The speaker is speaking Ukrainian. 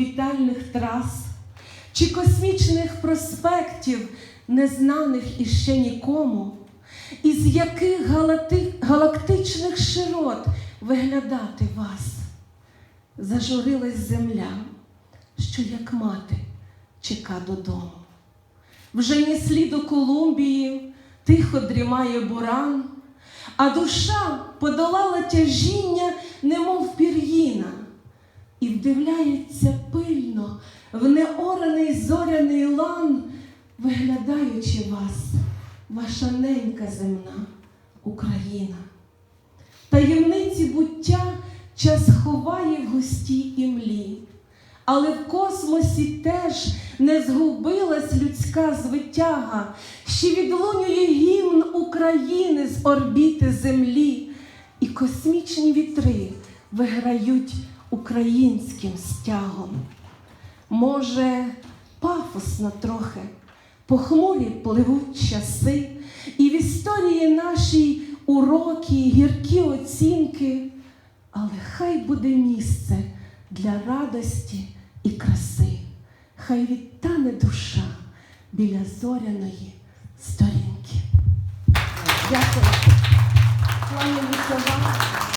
вітальних трас чи космічних проспектів, незнаних іще нікому, із яких галактичних широт виглядати вас. Зажурилась земля, що як мати чека додому. Вже ні сліду Колумбії, тихо дрімає буран, а душа подолала тяжіння, немов пір'їна, і вдивляється в неораний зоряний лан, виглядаючи вас, ваша ненька земна Україна. Таємниці буття час ховає в густій імлі, але в космосі теж не згубилась людська звитяга, ще відлунює гімн України з орбіти землі, і космічні вітри виграють українським стягом. Може, пафосно трохи, похмурі пливуть часи, і в історії нашій уроки, гіркі оцінки, але хай буде місце для радості і краси, хай відтане душа біля зоряної сторінки. Дякую.